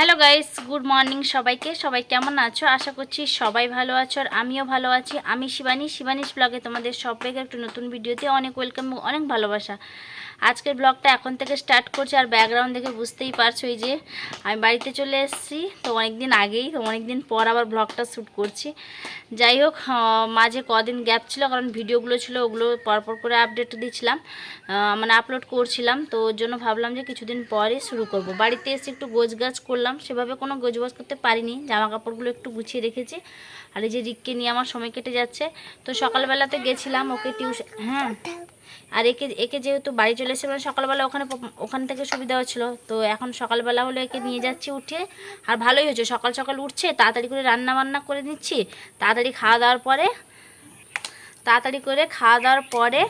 Hello guys good morning সবাইকে। সবাই কেমন আছো? আশা করছি সবাই ভালো আছো আর আমিও ভালো আছি। আমি শিবানী। শিবানীস ব্লগে তোমাদের সবাইকে একটু নতুন ভিডিওতে অনেক ওয়েলকাম অনেক ভালোবাসা। আজকের ব্লগটা এখন থেকে স্টার্ট করছি আর ব্যাকগ্রাউন্ড দেখে বুঝতেই পারছ এই যে আমি বাড়িতে চলে এসেছি। তো অনেক দিন আগেই, তো অনেক দিন পর আবার ব্লগটা শ্যুট করছি। যাই হোক মাঝে কদিন গ্যাপ ছিল, কারণ ভিডিওগুলো ছিল, ওগুলো পরপর করে আপডেট দিচ্ছিলাম। মানে আপলোড করছিলাম, তো ওর জন্য ভাবলাম যে কিছুদিন পরে শুরু করব। বাড়িতে এসে একটু গোছগাছ করলাম, সেভাবে কোনো গোছগাছ করতে পারিনি জামা কাপড়গুলো একটু গুছিয়ে রেখেছি। আর এই যে রিককে নিয়ে আমার সময় কেটে যাচ্ছে, তো সকালবেলাতে গেছিলাম, ওকে টিউশন হ্যাঁ। আর একে একে যেহেতু বাড়ি চলে এসে মানে সকালবেলা ওখানে ওখান থেকে সুবিধা হচ্ছিল। তো এখন সকালবেলা হলো একে নিয়ে যাচ্ছি উঠে। আর ভালোই হয়েছে, সকাল সকাল উঠছে, তাড়াতাড়ি করে রান্না বান্না করে নিচ্ছি। তাড়াতাড়ি খাওয়া দাওয়ার পরে, তাড়াতাড়ি করে খাওয়া দাওয়ার পরে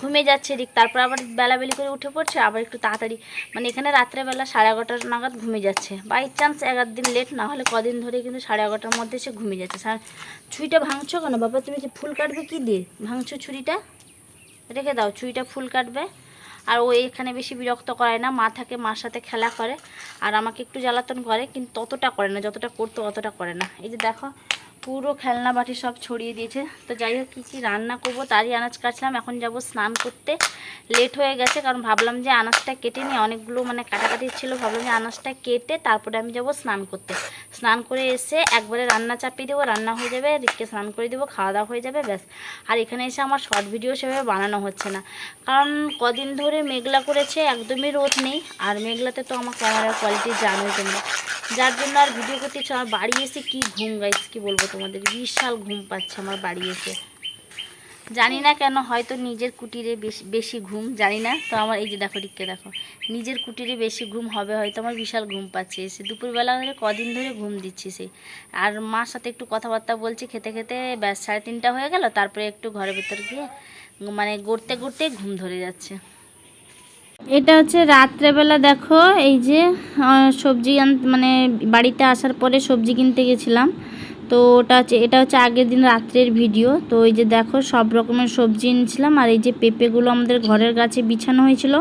ঘুমিয়ে যাচ্ছে এদিক। তারপর আবার বেলাবেলি করে উঠে পড়ছে, আবার একটু তাড়াতাড়ি। মানে এখানে রাত্রেবেলা সাড়ে এগারোটার নাগাদ ঘুমিয়ে যাচ্ছে। বাই চান্স এগারো দিন লেট না হলে কদিন ধরে কিন্তু সাড়ে এগারোটার মধ্যে সে ঘুমিয়ে যাচ্ছে। ছুরিটা ভাঙছো কেন? বাবা, তুমি যে ফুল কাটবে কি দিয়ে? ভাঙছো ছুরিটা? রেখে দাও ছুরিটা ফুল কাটবে। আর ও এখানে বেশি বিরক্ত করে না, মা থাকে, মার সাথে খেলা করে। আর আমাকে একটু জ্বালাতন করে, কিন্তু ততটা করে না, যতটা করতো অতটা করে না। এই যে দেখো পুরো খেলনা বাটি সব ছড়িয়ে দিয়েছে। তো যাই হোক, কী কী রান্না করব তারই আনাজ কাটছিলাম। এখন যাব স্নান করতে। লেট হয়ে গেছে, কারণ ভাবলাম যে আনাজটা কেটে নিয়ে অনেকগুলো মানে কাটাকাটি ছিল, ভাবলাম যে আনাজটা কেটে তারপরে আমি যাব স্নান করতে। স্নান করে এসে একবারে রান্না চাপিয়ে দেবো, রান্না হয়ে যাবে রিককে স্নান করে দেবো, খাওয়া দাওয়া হয়ে যাবে, ব্যাস। আর এখানে এসে আমার শর্ট ভিডিও সেভাবে বানানো হচ্ছে না। কারণ কদিন ধরে মেঘলা করেছে, একদমই রোদ নেই। আর মেঘলাতে তো আমার ক্যামেরার কোয়ালিটি জানোই তোমরা। যার জন্য আর ভিডিও করতে ইচ্ছে বাড়ি এসে কি ঘুম গাইছে কি বলব তোমাদের বিশাল ঘুম পাচ্ছে আমার বাড়ি এসে। জানি না কেন হয়তো নিজের কুটিরে বেশি বেশি ঘুম, জানি না। তো আমার এই যে দেখো দিককে দেখো। নিজের কুটিরে বেশি ঘুম হবে, হয়তো আমার বিশাল ঘুম পাচ্ছে। এসে দুপুরবেলা ধরে কদিন ধরে ঘুম দিচ্ছি সেই আর মার সাথে একটু কথাবার্তা বলছি, খেতে খেতে ব্যাস সাড়ে তিনটা হয়ে গেল। তারপরে একটু ঘরের ভেতর গিয়ে মানে গড়তে গড়তে ঘুম ধরে যাচ্ছে। এটা হচ্ছে রাত্রেবেলা দেখো, এই যে সবজি মানে বাড়িতে আসার পরে সবজি কিনতে গেছিলাম। তো ওটা হচ্ছে, এটা হচ্ছে আগের দিন রাত্রের ভিডিও। তো এই যে দেখো, সব রকমের সবজি এনেছিলাম। আর এই যে পেঁপেগুলো আমাদের ঘরের গাছে বিছানো হয়েছিল।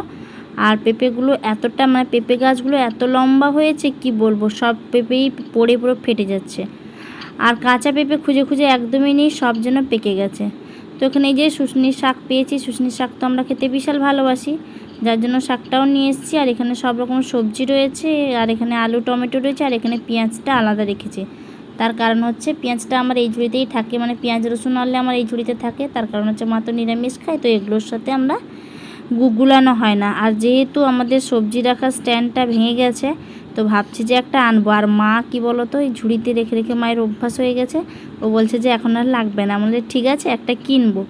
আর পেঁপেগুলো এতটা মানে পেঁপে গাছগুলো এত লম্বা হয়েছে, কি বলব? সব পেঁপেই পড়ে পুরো ফেটে যাচ্ছে। আর কাঁচা পেঁপে খুঁজে খুঁজে একদমই নেই, সব যেন পেকে গেছে। তো এখানে এই যে শুশনির শাক পেয়েছি। শুশনির শাক তো আমরা খেতে বিশাল ভালোবাসি। যার জন্য শাকটাও নিয়ে এসেছি। আর এখানে সব রকম সবজি রয়েছে। আর এখানে আলু, টমেটো রয়েছে। আর এখানে পেঁয়াজটা আলাদা রেখেছি। তার কারণ হচ্ছে পেঁয়াজটা আমার এই ঝুড়িতেই থাকে মানে পেঁয়াজ, রসুন আনলে আমার এই ঝুড়িতে থাকে। তার কারণ হচ্ছে মা তো নিরামিষ খাই তো এগুলোর সাথে আমরা গুগুলানো হয় না। আর যেহেতু আমাদের সবজি রাখার স্ট্যান্ডটা ভেঙে গেছে, তো ভাবছি যে একটা আনব। আর মা কি বলো তো এই ঝুড়িতে রেখে রেখে মায়ের অভ্যাস হয়ে গেছে, ও বলছে যে এখন আর লাগবে না। আমাদের ঠিক আছে, একটা কিনবো।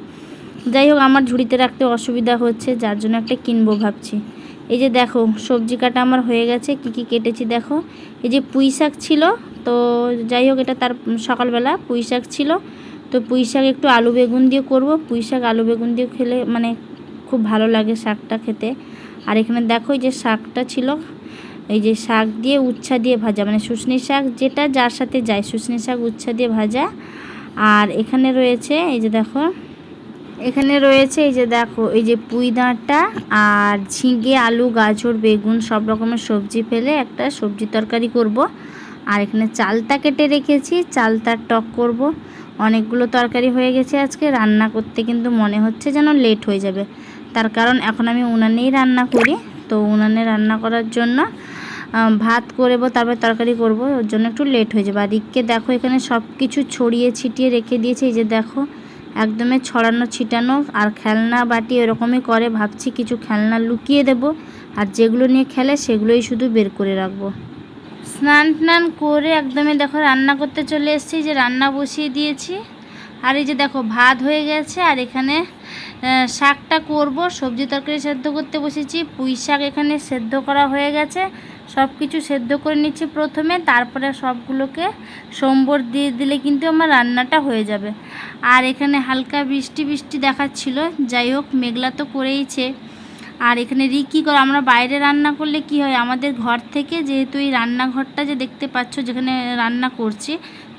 যাই হোক, আমার ঝুড়িতে রাখতে অসুবিধা হচ্ছে, যার জন্য একটা কিনবো ভাবছি। এই যে দেখো, সবজি কাটা আমার হয়ে গেছে, কি কি কেটেছি দেখো। এই যে পুঁই শাক ছিল, তো যাই হোক, এটা তার সকালবেলা পুঁই শাক ছিল। তো পুঁই শাক একটু আলু বেগুন দিয়ে করব। পুঁই শাক, আলু বেগুন দিয়ে খেলে মানে খুব ভালো লাগে শাকটা খেতে। আর এখানে দেখো, এই যে শাকটা ছিল, এই যে শাক দিয়ে উচ্ছা দিয়ে ভাজা মানে শুশনি শাক যেটা যার সাথে যায়, শুশনি শাক উচ্ছা দিয়ে ভাজা। আর এখানে রয়েছে, এই যে দেখো এখানে রয়েছে এই যে দেখো, এই যে পুঁই ডাঁটা আর ঝিঙে, আলু, গাজর, বেগুন, সব রকমের সবজি ফেলে একটা সবজি তরকারি করব। আর এখানে চালতা কেটে রেখেছি চালতার টক করব। অনেকগুলো তরকারি হয়ে গেছে আজকে, রান্না করতে কিন্তু মনে হচ্ছে যেন লেট হয়ে যাবে। তার কারণ এখন আমি উনানেই রান্না করি, তো উনানে রান্না করার জন্য ভাত করব, তারপর তরকারি করব, ওর জন্য একটু লেট হয়ে যাবে। আর দেখো এখানে সব কিছু ছড়িয়ে ছিটিয়ে রেখে দিয়েছে, এই যে দেখো। একদমই ছড়ানো, ছিটানো আর খেলনা বাটি এরকমই করে, ভাবছি কিছু খেলনা লুকিয়ে দেব আর যেগুলো নিয়ে খেলে সেগুলোই শুধু বের করে রাখব। স্নান টান করে একদমই দেখো রান্না করতে চলে এসেছি, যে রান্না বসিয়ে দিয়েছি। আর এই যে দেখো, ভাত হয়ে গেছে, আর এখানে শাকটা করব। সবজি তরকারি সেদ্ধ করতে বসেছি। পুঁই শাক এখানে সেদ্ধ করা হয়ে গেছে। সব কিছু সেদ্ধ করে নিচ্ছি প্রথমে। তারপরে সবগুলোকে সম্বর দিয়ে দিলে কিন্তু আমার রান্নাটা হয়ে যাবে। আর এখানে হালকা বৃষ্টি বৃষ্টি দেখাচ্ছিল। যাই হোক, মেঘলা তো করেইছে। আর এখানে রিকি করে আমরা বাইরে রান্না করলে কি হয়? আমাদের ঘর থেকে যেহেতু এই রান্নাঘরটা যে দেখতে পাচ্ছ যেখানে রান্না করছি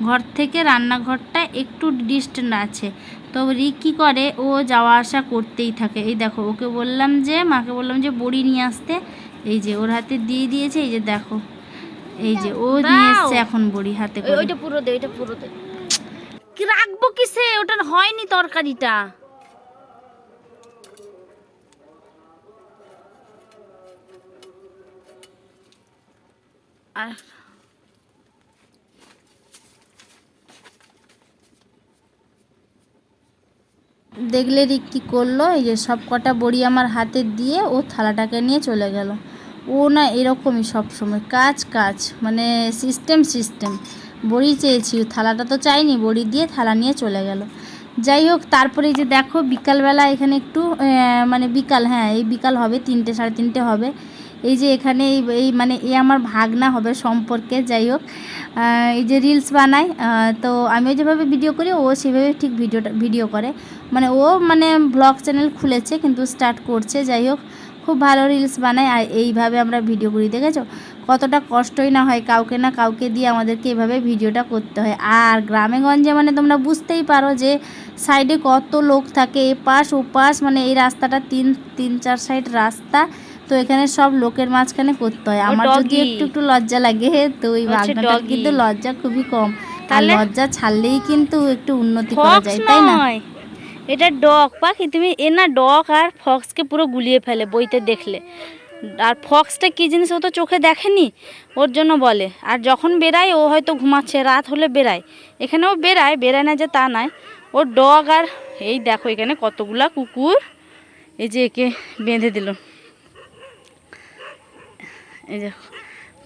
ঘর থেকে রান্নাঘরটা একটু ডিস্টেন্ট আছে। তো রিকি করে ও যাওয়া আসা করতেই থাকে। এই দেখো ওকে বললাম যে মাকে বললাম যে বড়ি নিয়ে আসতে। এই যে ওর হাতে দিয়ে দিয়েছে এই যে দেখো। এই যে ও নিয়ে। এসছে এখন বড়ি হাতে ওইটা পুরো দে ওইটা পুরো দে। কি রাখব কিসে? ওটা হয়নি তরকারিটা। আর দেখলে রিক কি করল? এই যে সব কটা বড়ি আমার হাতে দিয়ে ও থালাটাকে নিয়ে চলে গেল। ও না এরকমই সবসময় কাজ কাজ। মানে সিস্টেম সিস্টেম বড়ি চেয়েছি থালাটা তো চাইনি। বড়ি দিয়ে থালা নিয়ে চলে গেল। যাই হোক, তারপরে যে দেখো, বিকালবেলা এখানে একটু মানে বিকাল হ্যাঁ এই বিকাল হবে, তিনটে, সাড়ে তিনটে হবে। এই যে এখানে এই মানে এ আমার ভাগনা হবে সম্পর্কে, যাই হোক। এই যে রিলস বানায় তো আমিও যেভাবে ভিডিও করি, ও সেভাবে ঠিক ভিডিওটা ভিডিও করে। মানে ও মানে ব্লগ চ্যানেল খুলেছে, কিন্তু স্টার্ট করছে, যাই হোক। খুব ভালো রিলস বানায়, আর এইভাবে আমরা ভিডিও করি, দেখেছ? কতটা কষ্টই না হয় কাউকে না কাউকে দিয়ে আমাদেরকে এভাবে ভিডিওটা করতে হয়। আর গ্রামে গঞ্জে মানে তোমরা বুঝতেই পারো যে সাইডে কত লোক থাকে, এপাশ ওপাশ মানে এই রাস্তাটা তিন তিন, চার সাইড রাস্তা। তো এখানে সব লোকের মাঝখানে করতে হয়। আমার যদি। একটু একটু লজ্জা লাগে তো ওই বাগনাটার। কিন্তু লজ্জা খুবই কম। আর লজ্জা ছাড়লেই কিন্তু একটু উন্নতি করা যায় তাই না? এটা ডগ পাখি তুমি এ না ডগ আর ফক্সকে পুরো গুলিয়ে ফেলে বইতে দেখলে। আর ফক্সটা কী জিনিস ও তো চোখে দেখেনি? ওর জন্য বলে। আর যখন বেরায় ও হয়তো ঘুমাচ্ছে রাত হলে বেরায় এখানেও বেরায় বেরায় না যে তা নয়। ওর ডগ আর এই দেখো এখানে কতগুলা কুকুর এই যে একে বেঁধে দিল। এই যে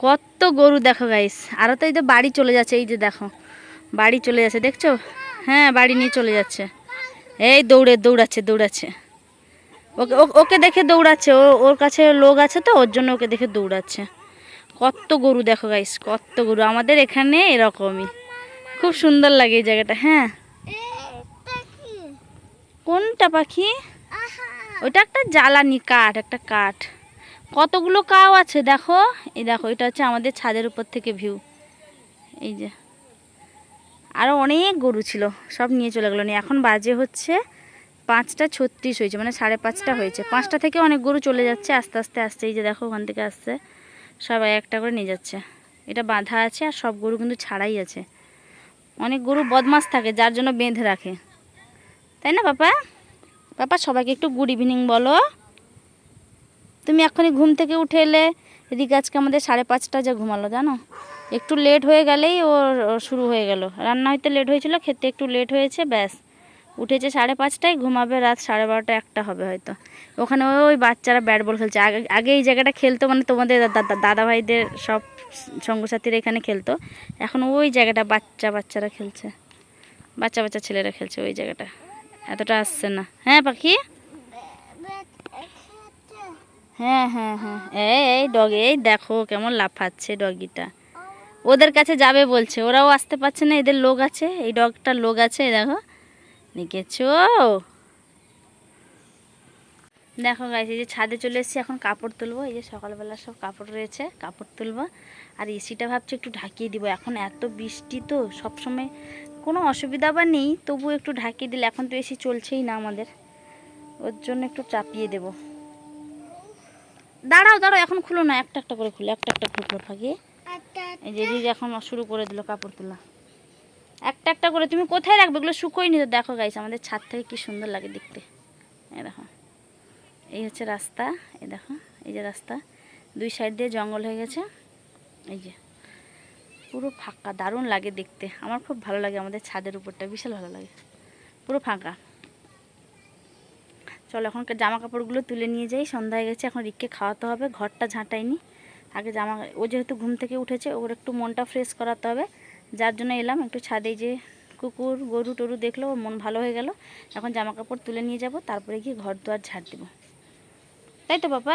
কত গরু দেখো গাইস আরও তো এই যে বাড়ি চলে যাচ্ছে এই যে দেখো বাড়ি চলে যাচ্ছে দেখছ? হ্যাঁ বাড়ি নিয়ে চলে যাচ্ছে। এই দৌড়ে দৌড়াচ্ছে দৌড়াচ্ছে। ওকে ওকে দেখে দৌড়াচ্ছে ও ওর কাছে লোক আছে তো ওর জন্য ওকে দেখে দৌড়াচ্ছে। কত গরু দেখো গাইস কত গরু। আমাদের এখানে এরকমই। খুব সুন্দর লাগে এই জায়গাটা হ্যাঁ। কোনটা পাখি? ওইটা একটা জ্বালানি কাঠ একটা কাঠ। কতগুলো কাও আছে? দেখো। এই দেখো, এটা হচ্ছে আমাদের ছাদের উপর থেকে ভিউ এই যে। আরও অনেক গরু ছিল, সব নিয়ে চলে গেলো। নিয়ে এখন বাজে হচ্ছে পাঁচটা ছত্রিশ হয়েছে মানে সাড়ে পাঁচটা হয়েছে। পাঁচটা থেকে অনেক গরু চলে যাচ্ছে, আস্তে আস্তে আসছে এই যে দেখো, ওখান থেকে আসছে। সবাই একটা করে নিয়ে যাচ্ছে। এটা বাঁধা আছে আর সব গরু কিন্তু ছাড়াই আছে। অনেক গরু বদমাস থাকে, যার জন্য বেঁধে রাখে। তাই না, পাপা? পাপা, সবাইকে একটু গুড ইভিনিং বলো। তুমি এখনই ঘুম থেকে উঠে এলে, এদিকে আজকে আমাদের সাড়ে পাঁচটা যে ঘুমালো, জানো? একটু লেট হয়ে গেলেই ওর শুরু হয়ে গেল। রান্না হইতে লেট হয়েছিল, খেতে একটু লেট হয়েছে, ব্যাস। উঠেছে সাড়ে পাঁচটায়, ঘুমাবে রাত সাড়ে বারোটা একটা হবে হয়তো। ওখানে ওই বাচ্চারা ব্যাট বল খেলছে। আগে আগে এই জায়গাটা খেলতো মানে তোমাদের দাদা ভাইদের সব সঙ্গসাথীরা এখানে খেলতো। এখন ওই জায়গাটা বাচ্চা বাচ্চারা খেলছে। বাচ্চা বাচ্চা ছেলেরা খেলছে ওই জায়গাটা। এতটা আসছে না। হ্যাঁ পাখি? হ্যাঁ হ্যাঁ হ্যাঁ। এই ডগ এই দেখো কেমন লাফাচ্ছে ডগিটা ওদের কাছে যাবে বলছে, ওরাও আসতে পারছে না, এদের লোক আছে, এই ডগটার লোক আছে, দেখো। দেখেছ? দেখো গাইস এই যে ছাদে চলে এসেছি, এখন কাপড় তুলবো। এই যে সকালবেলা সব কাপড় রয়েছে, কাপড় তুলবো। আর এসিটা ভাবছি একটু ঢাকিয়ে দিব। এখন এত বৃষ্টি তো, সবসময় কোনো অসুবিধা বা নেই তবু একটু ঢাকিয়ে দিলে। এখন তো এসি চলছেই না আমাদের। ওর জন্য একটু চাপিয়ে দেবো। দাঁড়াও দাঁড়াও এখন খুলো না একটা একটা করে খুলো একটা একটা খুলো থাকি এই যে দিদি এখন শুরু করে দিল কাপড় তোলা। একটা একটা করে তুমি কোথায় রাখবে? এগুলো শুকোই নি তো দেখো গাইছে আমাদের ছাদ থেকে কি সুন্দর লাগে দেখতে। এই দেখো এই হচ্ছে রাস্তা এই দেখো এই যে রাস্তা। দুই সাইড দিয়ে জঙ্গল হয়ে গেছে। এই যে পুরো ফাঁকা দারুণ লাগে দেখতে। আমার খুব ভালো লাগে আমাদের ছাদের উপরটা বিশাল ভালো লাগে। পুরো ফাঁকা। চলো এখন জামা কাপড়গুলো তুলে নিয়ে যাই। সন্ধ্যা হয়ে গেছে, এখন রিককে খাওয়াতে হবে। ঘরটা ঝাঁটাইনি। আগে জামা ও যেহেতু ঘুম থেকে উঠেছে, ওর একটু মনটা ফ্রেশ করাতে হবে। যার জন্য এলাম, একটু ছাদে যে কুকুর, গরু টরু দেখল, ওর মন ভালো হয়ে গেল। এখন জামা কাপড় তুলে নিয়ে যাব, তারপরে গিয়ে ঘর দুয়ার ঝাঁট দেবো। তাই তো বাবা